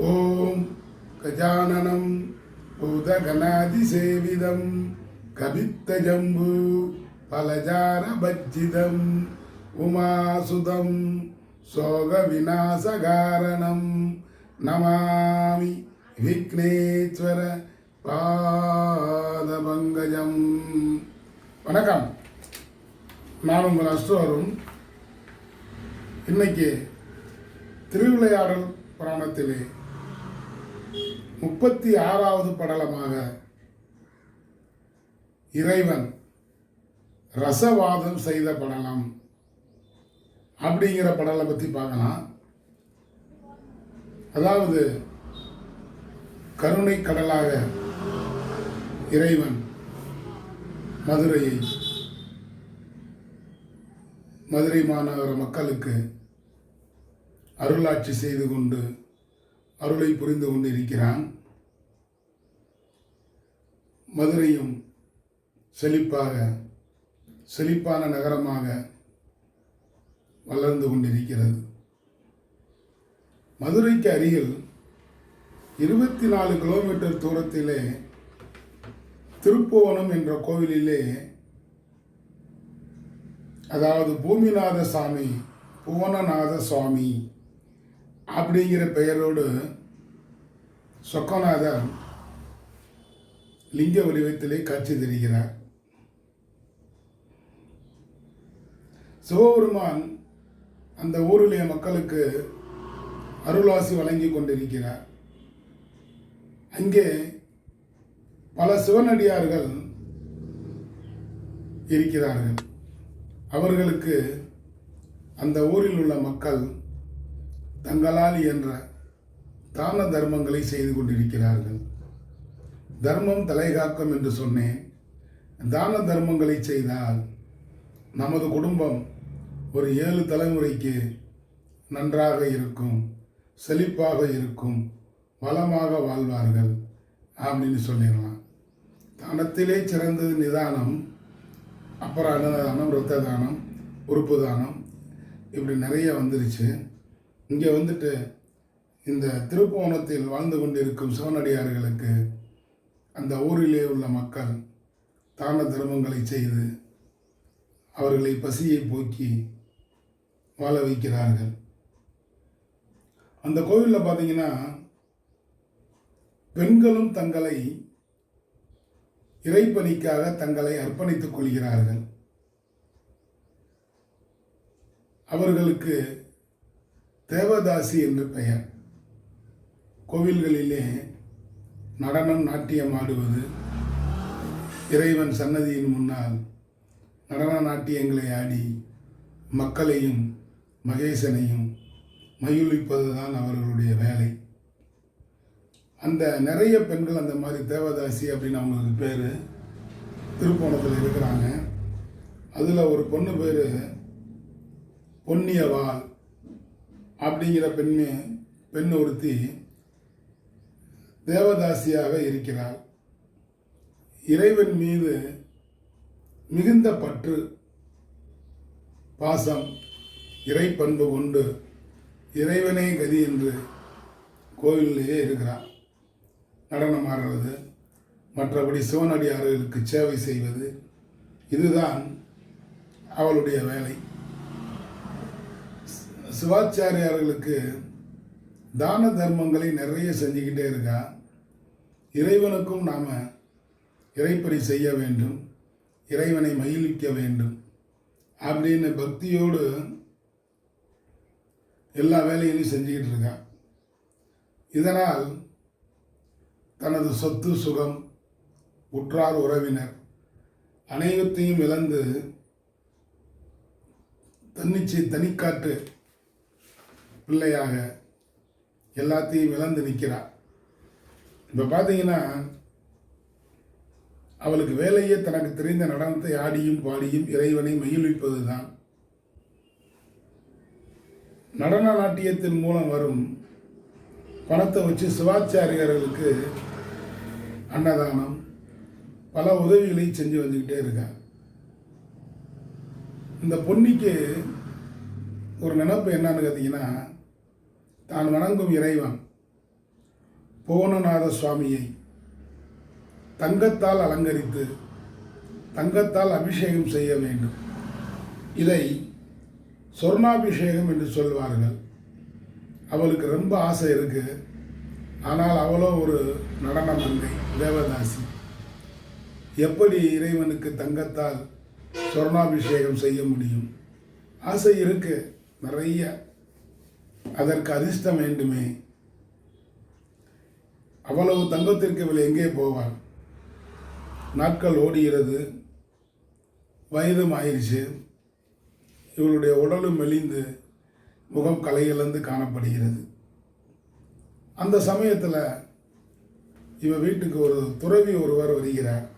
ஓம் கஜானனம் பூதகணாதிசேவிதம் கபித்தஜம்பு பலஜாரபஜ்ஜிதம் உமாசுதம் சோக விநாசகாரணம் நமாமி விக்னேஸ்வர பாதபங்கஜம் வணக்கம். நான் உங்கள் அஸ்டோரும் இன்னைக்கு திருவிளையாடல் புராணத்திலே முப்பத்தி ஆறாவது படலமாக இறைவன் ரசவாதம் செய்த படலம் அப்படிங்கிற படலை பற்றி பார்க்கலாம். அதாவது கருணை கடலாக இறைவன் மதுரையை மதுரை மாநகர மக்களுக்கு அருளாட்சி செய்து கொண்டு அருளை புரிந்து கொண்டிருக்கிறான். மதுரையும் செழிப்பாக செழிப்பான நகரமாக வளர்ந்து கொண்டிருக்கிறது. மதுரைக்கு அருகில் இருபத்தி நாலு கிலோமீட்டர் தூரத்திலே திருப்புவனம் என்ற கோவிலிலே அதாவது பூமிநாத சாமி புவனநாத சுவாமி அப்படிங்கிற பெயரோடு சொக்கநாதர் லிங்க வடிவத்திலே காட்சி தருகிறார். சிவபெருமான் அந்த ஊரிலே மக்களுக்கு அருளாசி வழங்கி கொண்டிருக்கிறார். அங்கே பல சிவனடியார்கள் இருக்கிறார்கள். அவர்களுக்கு அந்த ஊரில் உள்ள மக்கள் தங்களால் என்ற தான தர்மங்களை செய்து கொண்டிருக்கிறார்கள். தர்மம் தலைகாக்கும் என்று சொன்னேன். தான தர்மங்களை செய்தால் நமது குடும்பம் ஒரு ஏழு தலைமுறைக்கு நன்றாக இருக்கும் செழிப்பாக இருக்கும் வளமாக வாழ்வார்கள் அப்படின்னு சொல்லிடலாம். தானத்திலே சிறந்தது நிதானம் அப்புறம் அன்னதானம் இரத்த தானம் உறுப்பு தானம் இப்படி நிறைய வந்துருச்சு. இங்கே வந்துட்டு இந்த திருப்போணத்தில் வாழ்ந்து கொண்டிருக்கும் சிவனடியார்களுக்கு அந்த ஊரிலே உள்ள மக்கள் தான தர்மங்களை செய்து அவர்களை பசியை போக்கி வாழ வைக்கிறார்கள். அந்த கோவிலில் பார்த்தீங்கன்னா பெண்களும் தங்களை இறைப்பணிக்காக தங்களை அர்ப்பணித்துக் கொள்கிறார்கள். அவர்களுக்கு தேவதாசி என்று பெயர். கோவில்களிலே நடனம் நாட்டியம் ஆடுவது இறைவன் சன்னதியின் முன்னால் நடன நாட்டியங்களை ஆடி மக்களையும் மகேசனையும் மகிழ்விப்பது தான் அவர்களுடைய வேலை. அந்த நிறைய பெண்கள் அந்த மாதிரி தேவதாசி அப்படின்னு அவங்களுக்கு பேர். திருப்போணத்தில் இருக்கிறாங்க. அதில் ஒரு பொண்ணு பேர் பொன்னியவாள். அப்படிங்கிற பெண்ணு பெண் ஒருத்தி தேவதாசியாக இருக்கிறாள். இறைவன் மீது மிகுந்த பற்று பாசம் இறைப்பண்பு கொண்டு இறைவனே கதி என்று கோவிலேயே இருக்கிறார் நடனம் ஆடுறது மற்றபடி சிவனடியார்களுக்கு சேவை செய்வது இதுதான் அவளுடைய வேலை. சிவாச்சாரியார்களுக்கு தான தர்மங்களை நிறைய செஞ்சுக்கிட்டே இருக்கா. இறைவனுக்கும் நாம் இறைப்பணி செய்ய வேண்டும். இறைவனை மகிழ்விக்க வேண்டும். அப்படின்னு பக்தியோடு எல்லா வேலைகளையும் செஞ்சுக்கிட்டு இருக்கா. இதனால் தனது சொத்து சுகம் உற்றார் உறவினர் அனைவத்தையும் இழந்து தன்னிச்சை தனிக்காட்டு பிள்ளையாக எல்லாத்தையும் இழந்து நிற்கிறார். இப்போ பார்த்தீங்கன்னா அவளுக்கு வேலையே தனக்கு தெரிந்த நடனத்தை ஆடியும் பாடியும் இறைவனை மகிழ்விப்பது தான் நடன நாட்டியத்தின் மூலம் வரும் பணத்தை வச்சு சிவாச்சாரியர்களுக்கு அன்னதானம் பல உதவிகளை செஞ்சு வந்துக்கிட்டே இருக்காங்க இந்த பொன்னிக்கு ஒரு நினப்பு என்னன்னு பார்த்தீங்கன்னா தான் வணங்கும் இறைவன் புவனநாத சுவாமியை. தங்கத்தால் அலங்கரித்து தங்கத்தால் அபிஷேகம் செய்ய வேண்டும். இதை சொர்ணாபிஷேகம் என்று சொல்வார்கள். அவளுக்கு ரொம்ப ஆசை இருக்கு. ஆனால் அவளோ ஒரு நடன மங்கை தேவதாசி. எப்படி இறைவனுக்கு தங்கத்தால் சொர்ணாபிஷேகம் செய்ய முடியும்? ஆசை இருக்கு. நிறைய அதற்கு அதிர்ஷ்டம் வேண்டுமே. அவ்வளவு தங்கத்திற்கு இவள் எங்கே போவாள்? நாட்கள் ஓடுகிறது. வயதும் ஆயிடுச்சு. இவளுடைய உடலும் மெலிந்து முகம் கலையிழந்து காணப்படுகிறது. அந்த சமயத்தில் இவ வீட்டுக்கு ஒரு துறவி ஒருவர் வருகிறார்.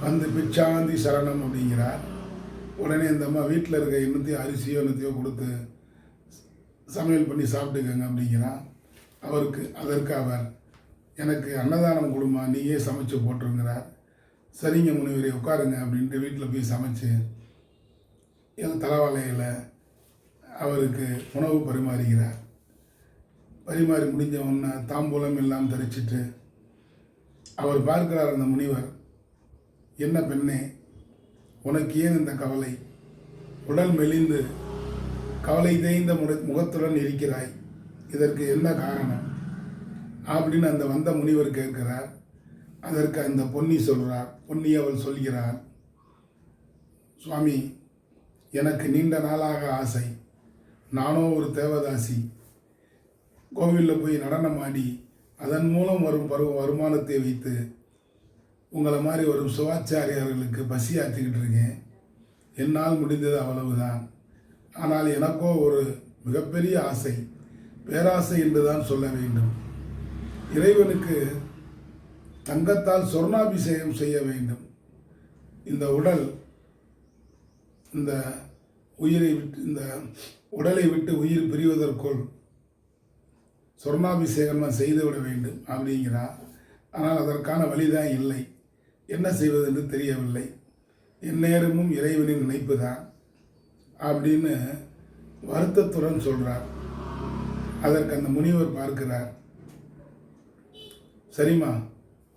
வந்து பிச்சாந்தி சரணம் அப்படிங்கிறார். உடனே இந்த அம்மா வீட்டில் இருக்க எண்ணத்தையோ அரிசியோ என்னத்தையோ கொடுத்து சமையல் பண்ணி சாப்பிட்டுக்கங்க அப்படிங்கிறான் அவருக்கு அதற்கு அவர் எனக்கு அன்னதானம் கொடுமா நீயே சமைச்சு போட்டுருங்கிறார். சரிங்க முனிவரை உட்காருங்க அப்படின்ட்டு வீட்டில் போய் சமைச்சு என் தலைவாழையில் அவருக்கு உணவு பரிமாறுகிறார் பரிமாறி முடிஞ்ச உடனே தாம்பூலம் எல்லாம் தரிச்சிட்டு அவர் பார்க்கிறார் அந்த முனிவர் என்ன பெண்ணே உனக்கு ஏன் இந்த கவலை? உடல் மெலிந்து கவலை தேய்ந்த முட முகத்துடன் இருக்கிறாய். இதற்கு என்ன காரணம்? அப்படின்னு அந்த வந்த முனிவர் கேட்கிறார். அதற்கு அந்த பொன்னி சொல்கிறார் பொன்னி அவள் சொல்கிறார் சுவாமி எனக்கு நீண்ட நாளாக ஆசை. நானோ ஒரு தேவதாசி. கோவிலில் போய் நடனம் ஆடி அதன் மூலம் வரும் பருவ வருமானத்தை வைத்து உங்களை மாதிரி ஒரு சிவாச்சாரியார்களுக்கு பசி ஆற்றிக்கிட்டு இருக்கேன். என்னால் முடிந்தது அவ்வளவுதான். ஆனால் எனக்கோ ஒரு மிகப்பெரிய ஆசை பேராசை என்றுதான் சொல்ல வேண்டும். இறைவனுக்கு தங்கத்தால் சொர்ணாபிஷேகம் செய்ய வேண்டும். இந்த உடல் இந்த உயிரை விட்டு இந்த உடலை விட்டு உயிர் பிரிவதற்குள் சொர்ணாபிஷேகம் செய்து செய்துவிட வேண்டும் அப்படிங்கிறார் ஆனால் அதற்கான வழிதான் இல்லை. என்ன செய்வது என்று தெரியவில்லை. எந்நேரமும் இறைவனின் நினைப்பு தான் அப்படின்னு வருத்தத்துடன் சொல்கிறார் அதற்கு அந்த முனிவர் பார்க்கிறார். சரிம்மா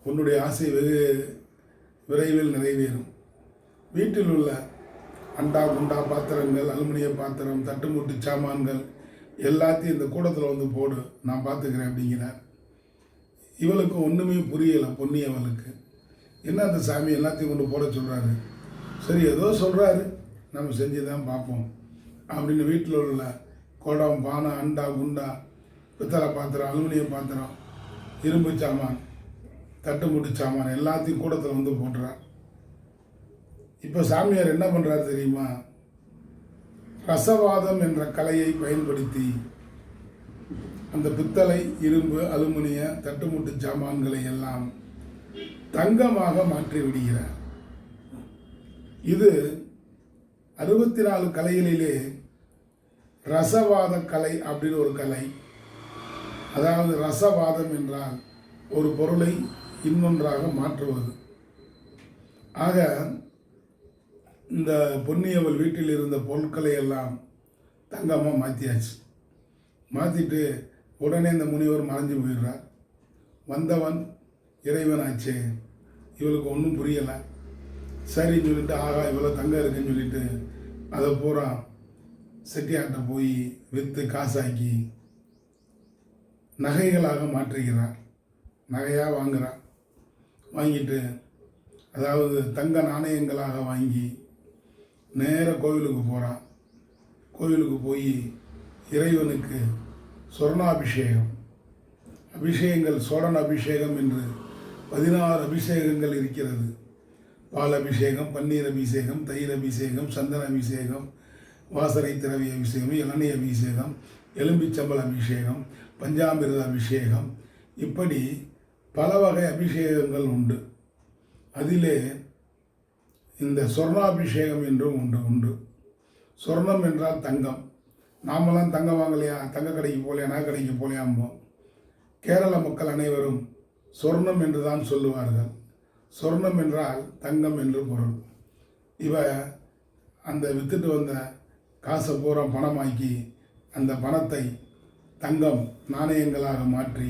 உன்னுடைய ஆசை வெகு விரைவில் நிறைவேறும். வீட்டில் உள்ள அண்டா குண்டா பாத்திரங்கள் அலுமினிய பாத்திரம் தட்டுமுட்டு சாமான்கள் எல்லாத்தையும் இந்த கூடத்தில் வந்து போடு நான் பார்த்துக்கிறேன் அப்படிங்கிறார். இவளுக்கு ஒன்றுமே புரியலை பொன்னியவளுக்கு என்ன அந்த சாமி எல்லாத்தையும் கொண்டு போட சொல்கிறாரு சரி ஏதோ சொல்கிறாரு நம்ம செஞ்சு தான் பார்ப்போம். அப்படின்னு வீட்டில் உள்ள குடம் பானை அண்டா குண்டா பித்தளை பாத்திரம் அலுமினிய பாத்திரம் இரும்பு சாமான் தட்டுமுட்டு சாமான் எல்லாத்தையும் கூடத்தில் வந்து போட்டுறார். இப்போ சாமியார் என்ன பண்ணுறாரு தெரியுமா? ரசவாதம் என்ற கலையை பயன்படுத்தி அந்த பித்தளை இரும்பு அலுமினிய தட்டுமுட்டு சாமான்களை எல்லாம் தங்கமாக மாற்றி விடுகிறார். இது அறுபத்தி நாலு கலைகளிலே ரசவாத கலை அப்படின்னு ஒரு கலை. அதாவது ரசவாதம் என்றால் ஒரு பொருளை இன்னொன்றாக மாற்றுவது. ஆக இந்த பொன்னியவள் வீட்டில் இருந்த பொருட்களை எல்லாம் தங்கமாக மாற்றியாச்சு மாற்றிட்டு உடனே இந்த முனிவர் மறைஞ்சு போயிடுறார். வந்தவன் இறைவன் ஆச்சே இவளுக்கு ஒன்றும் புரியலை. சரின்னு சொல்லிட்டு ஆகா இவ்வளோ தங்கம் இருக்குன்னு சொல்லிட்டு அதை பூரா செட்டியார்கிட்ட போய் விற்று காசாக்கி நகைகளாக மாற்றுகிறார். நகையாக வாங்குகிறார் வாங்கிட்டு அதாவது தங்க நாணயங்களாக வாங்கி நேர கோவிலுக்கு போகிறான் கோவிலுக்கு போய் இறைவனுக்கு சொர்ணாபிஷேகம். அபிஷேகங்கள் சோழன் அபிஷேகம் என்று பதினாறு அபிஷேகங்கள் இருக்கிறது. பால் அபிஷேகம் பன்னீர் அபிஷேகம் தயிர் அபிஷேகம் சந்தன அபிஷேகம் வாசனை திரவிய அபிஷேகம் இளநீர் அபிஷேகம் எலும்பிச்சம்பல் அபிஷேகம் பஞ்சாமிரத அபிஷேகம் இப்படி பல வகை அபிஷேகங்கள் உண்டு. அதிலே இந்த சொர்ணாபிஷேகம் என்றும் உண்டு உண்டு. சொர்ணம் என்றால் தங்கம். நாமெல்லாம் தங்கம் வாங்கலையா? தங்க கடைக்கு போலையா நகை கடைக்கு போலையாம்போம் கேரள மக்கள் அனைவரும் சொர்ணம் என்று தான் சொல்லுவார்கள். சொர்ணம் என்றால் தங்கம் என்று பொருள். இவ அந்த வித்துட்டு வந்த காசை பூரா பணமாக்கி அந்த பணத்தை தங்கம் நாணயங்களாக மாற்றி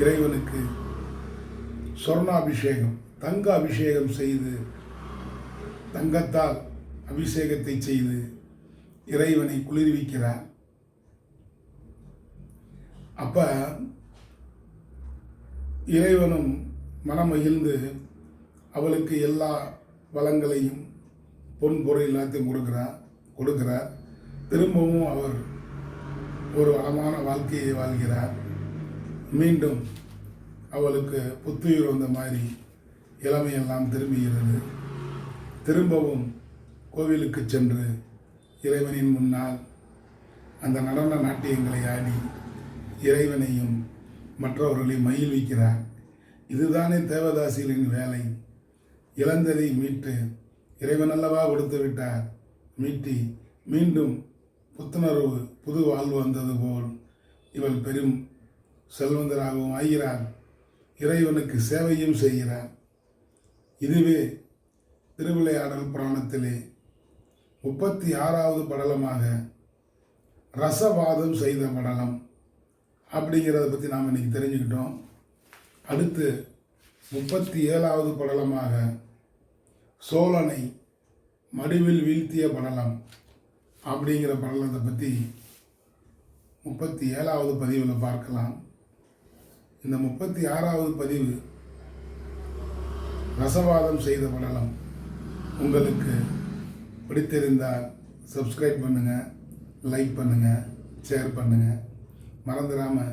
இறைவனுக்கு சொர்ணாபிஷேகம் தங்க அபிஷேகம் செய்து தங்கத்தால் அபிஷேகத்தை செய்து இறைவனை குளிர்விக்கிறார். அப்போ இறைவனும் மனமகிழ்ந்து அவளுக்கு எல்லா வளங்களையும் பொன் பொருள் எல்லாத்தையும் கொடுக்குறார் கொடுக்கிறார். திரும்பவும் அவர் ஒரு வளமான வாழ்க்கையை வாழ்கிறார். மீண்டும் அவளுக்கு புத்துயிர் வந்த மாதிரி இளமையெல்லாம் திரும்புகிறது. திரும்பவும் கோவிலுக்கு சென்று இறைவனின் முன்னால் அந்த நடன நாட்டியங்களை ஆடி இறைவனையும் மற்றவர்களையும் மகிழ்விக்கிறார். இதுதானே தேவதாசிகளின் வேலை. இழந்ததை மீட்டு இறைவன் அல்லவா கொடுத்து விட்டார். மீட்டி மீண்டும் புத்துணர்வு புது வாழ்வு வந்தது போல் இவள் பெரும் செல்வந்தராகவும் ஆகிறார் இறைவனுக்கு சேவையும் செய்கிறார் இதுவே திருவிளையாடல் புராணத்திலே முப்பத்தி ஆறாவது படலமாக ரசவாதம் செய்த படலம். அப்படிங்கிறத பற்றி நாம் இன்றைக்கி தெரிஞ்சுக்கிட்டோம். அடுத்து முப்பத்தி ஏழாவது படலமாக சோழனை மடுவில் வீழ்த்திய படலம் அப்படிங்கிற படலத்தை பற்றி முப்பத்தி ஏழாவது பதிவில் பார்க்கலாம். இந்த முப்பத்தி ஆறாவது பதிவு ரசவாதம் செய்த படலம். உங்களுக்கு பிடித்திருந்தால் சப்ஸ்கிரைப் பண்ணுங்கள் லைக் பண்ணுங்கள் ஷேர் பண்ணுங்கள் மறந்துடாமல்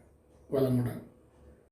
வளமுடன்.